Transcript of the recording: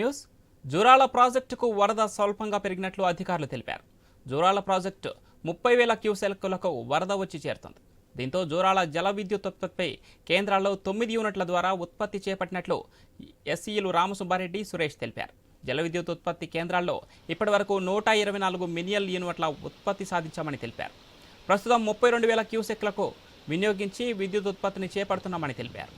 News. Jurala ప్రాజెక్టుకు వరద స్వల్పంగా పెరిగినట్లు అధికారులు తెలిపారు. జూరాల ప్రాజెక్టు ముప్పై వేల క్యూసెక్కులకు వరద వచ్చి చేరుతుంది. దీంతో జూరాల జల విద్యుత్ ఉత్పత్తిపై కేంద్రాల్లో తొమ్మిది యూనిట్ల ద్వారా ఉత్పత్తి చేపట్టినట్లు ఎస్సీలు రామసుబ్బారెడ్డి సురేష్ తెలిపారు. జల విద్యుత్ ఉత్పత్తి కేంద్రాల్లో ఇప్పటివరకు నూట ఇరవై నాలుగు మిలియన్ యూనిట్ల ఉత్పత్తి సాధించామని తెలిపారు. ప్రస్తుతం ముప్పై రెండు వేల క్యూసెక్లకు వినియోగించి విద్యుత్ ఉత్పత్తిని చేపడుతున్నామని తెలిపారు.